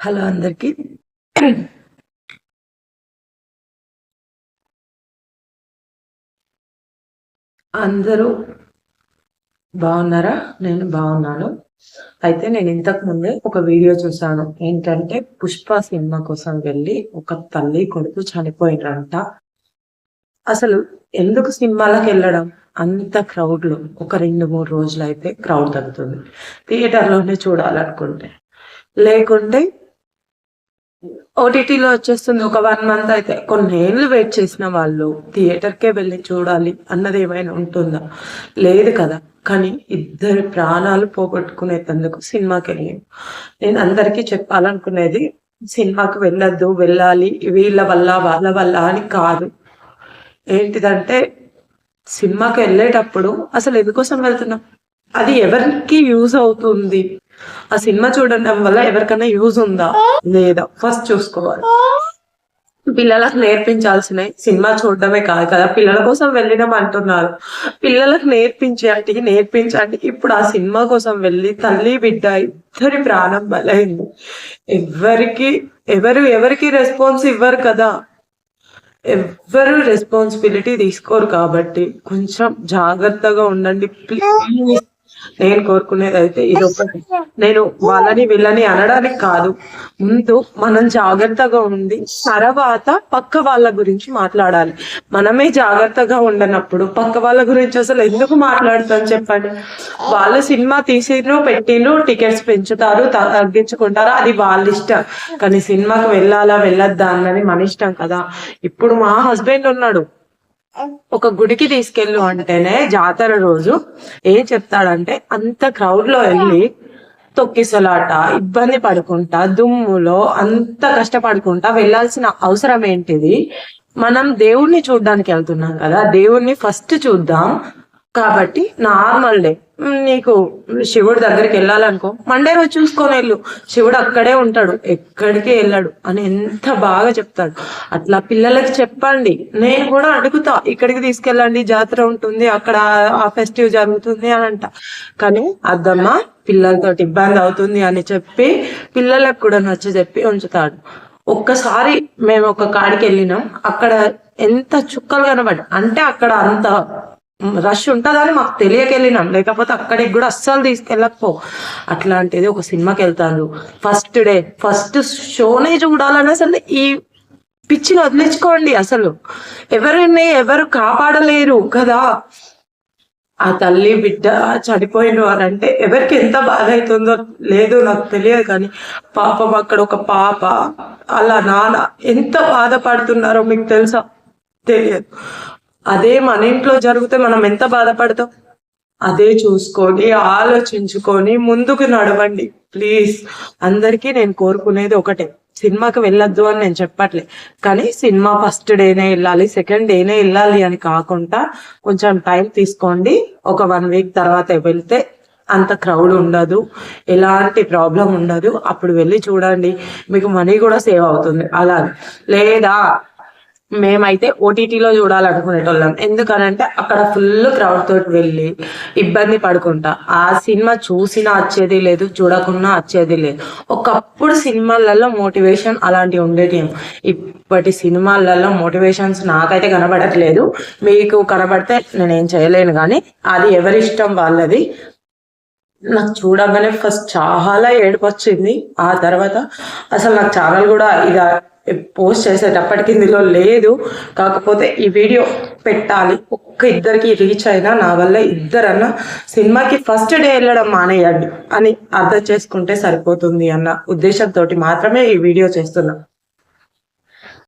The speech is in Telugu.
హలో అందరికి. అందరూ బాగున్నారా? నేను బాగున్నాను. అయితే నేను ఇంతకు ముందే ఒక వీడియో చూసాను ఏంటంటే పుష్ప సినిమా కోసం వెళ్ళి ఒక తల్లి కొడుకు చనిపోయినారంట అసలు ఎందుకు సినిమాలకు వెళ్ళడం? అంత క్రౌడ్లో ఒక రెండు మూడు రోజులు అయితే క్రౌడ్ తగ్గుతుంది. థియేటర్లోనే చూడాలనుకుంటే. లేకుంటే ఓటీటీలో వచ్చేస్తుంది ఒక వన్ మంత్ అయితే. కొన్నేళ్ళు వెయిట్ చేసిన వాళ్ళు థియేటర్కే వెళ్ళి చూడాలి అన్నది ఏమైనా ఉంటుందా? లేదు కదా. కానీ ఇద్దరు ప్రాణాలు పోగొట్టుకునేందుకు సినిమాకి వెళ్ళి నేను అందరికీ చెప్పాలనుకునేది సినిమాకి వెళ్ళొద్దు వెళ్ళాలి వీళ్ళ వల్ల వాళ్ళ వల్ల అని కాదు. ఏంటిదంటే సినిమాకి వెళ్ళేటప్పుడు అసలు ఎందుకోసం వెళ్తున్నాం? అది ఎవరికి యూజ్ అవుతుంది? ఆ సినిమా చూడడం వల్ల ఎవరికైనా యూజ్ ఉందా? లేదా? ఫస్ట్ చూసుకోవాలి. పిల్లలకు నేర్పించాల్సినవి సినిమా చూడడమే కాదు కదా. పిల్లల కోసం వెళ్ళడం అంటున్నారు. పిల్లలకు నేర్పించండి నేర్పించండి. ఇప్పుడు ఆ సినిమా కోసం వెళ్ళి తల్లి బిడ్డ ఇద్దరి ప్రాణం బలైంది. ఎవరికి ఎవరు ఎవరికి రెస్పాన్స్ ఇవ్వరు కదా. ఎవ్వరు రెస్పాన్సిబిలిటీ తీసుకోరు కాబట్టి కొంచెం జాగ్రత్తగా ఉండండి. ప్లీజ్ నేను కోరుకునేది అయితే ఇది ఒకటి నేను వాళ్ళని వీళ్ళని అనడానికి కాదు. ముందు మనం జాగ్రత్తగా ఉండి తర్వాత పక్క వాళ్ళ గురించి మాట్లాడాలి. మనమే జాగ్రత్తగా ఉండనప్పుడు పక్క వాళ్ళ గురించి అసలు ఎందుకు మాట్లాడుతాం చెప్పండి? వాళ్ళు సినిమా తీసిరు పెట్టిరు టికెట్స్ పెంచుతారు తగ్గించుకుంటారు అది వాళ్ళ ఇష్టం. కానీ సినిమాకి వెళ్ళాలా వెళ్ళొద్దా అన్నది మన ఇష్టం కదా. ఇప్పుడు మా హస్బెండ్ ఉన్నాడు. ఒక గుడికి తీసుకెళ్ళు అంటేనే జాతర రోజు ఏం చెప్తాడంటే అంత క్రౌడ్లో వెళ్ళి తొక్కిసలాట ఇబ్బంది పడుకుంటా దుమ్ములో అంత కష్టపడుకుంటా వెళ్ళాల్సిన అవసరం ఏంటిది? మనం దేవుణ్ణి చూడడానికి వెళ్తున్నాం కదా దేవుణ్ణి ఫస్ట్ చూద్దాం. కాబట్టి నార్మల్ డే. నీకు శివుడి దగ్గరికి వెళ్ళాలనుకో మండే రోజు చూసుకొని వెళ్ళు. శివుడు అక్కడే ఉంటాడు ఎక్కడికి వెళ్ళాడు అని ఎంత బాగా చెప్తాడు. అట్లా పిల్లలకి చెప్పండి. నేను కూడా అడుగుతా ఇక్కడికి తీసుకెళ్ళండి జాతర ఉంటుంది అక్కడ ఆ ఫెస్టివ్ జరుగుతుంది అని అంట. కానీ అద్దమ్మ పిల్లలతో ఇబ్బంది అవుతుంది అని చెప్పి పిల్లలకు కూడా నచ్చ చెప్పి ఉంచుతాడు. ఒక్కసారి మేము ఒక కాడికి వెళ్ళినాం. అక్కడ ఎంత చుక్కలు కనబడ్డా అంటే అక్కడ అంత రష్ ఉంటుందని మాకు తెలియకెళ్ళినాం లేకపోతే అక్కడికి కూడా అస్సలు తీసుకెళ్ళకపో. అట్లాంటిది ఒక సినిమాకి వెళ్తాను ఫస్ట్ డే ఫస్ట్ షోనే చూడాలని అసలు ఈ పిచ్చిని వదిలించుకోండి అసలు. ఎవరిని ఎవరు కాపాడలేరు కదా. ఆ తల్లి బిడ్డ చనిపోయిన వారంటే ఎవరికి ఎంత బాధ అవుతుందో లేదు నాకు తెలియదు కానీ పాపం అక్కడ ఒక పాప అలా నాన్న ఎంత బాధపడుతున్నారో మీకు తెలుసా? తెలియదు. అదే మన ఇంట్లో జరిగితే మనం ఎంత బాధపడతాం? అదే చూసుకొని ఆలోచించుకొని ముందుకు నడవండి. ప్లీజ్ అందరికీ నేను కోరుకునేది ఒకటే. సినిమాకి వెళ్ళొద్దు అని నేను చెప్పట్లే. కానీ సినిమా ఫస్ట్ డేనే వెళ్ళాలి సెకండ్ డేనే వెళ్ళాలి అని కాకుండా కొంచెం టైం తీసుకోండి. ఒక వన్ వీక్ తర్వాత వెళ్తే అంత క్రౌడ్ ఉండదు ఎలాంటి ప్రాబ్లం ఉండదు. అప్పుడు వెళ్ళి చూడండి. మీకు మనీ కూడా సేవ్ అవుతుంది. అలా లేదా మేమైతే ఓటీటీలో చూడాలనుకునేటోళ్ళం. ఎందుకనంటే అక్కడ ఫుల్ క్రౌడ్ తోటి వెళ్ళి ఇబ్బంది పడుకుంటా. ఆ సినిమా చూసినా వచ్చేది లేదు చూడకున్నా వచ్చేది లేదు. ఒకప్పుడు సినిమాలలో మోటివేషన్ అలాంటివి ఉండేటి ఇప్పటి సినిమాలలో మోటివేషన్స్ నాకైతే కనబడట్లేదు. మీకు కనబడితే నేనేం చేయలేను కానీ అది ఎవరి ఇష్టం వాళ్ళది. నాకు చూడగానే ఫస్ట్ చాలా ఏడుపు వచ్చింది ఆ తర్వాత అసలు నాకు ఛానల్ కూడా ఇదా పోస్ట్ చేసేటప్పటికి ఇందులో లేదు. కాకపోతే ఈ వీడియో పెట్టాలి. ఒక్క ఇద్దరికి రీచ్ అయినా నా వల్ల ఇద్దరన్నా సినిమాకి ఫస్ట్ డే వెళ్ళడం మానేయండి అని అర్థం చేసుకుంటే సరిపోతుంది అన్న ఉద్దేశంతో మాత్రమే ఈ వీడియో చేస్తున్నా.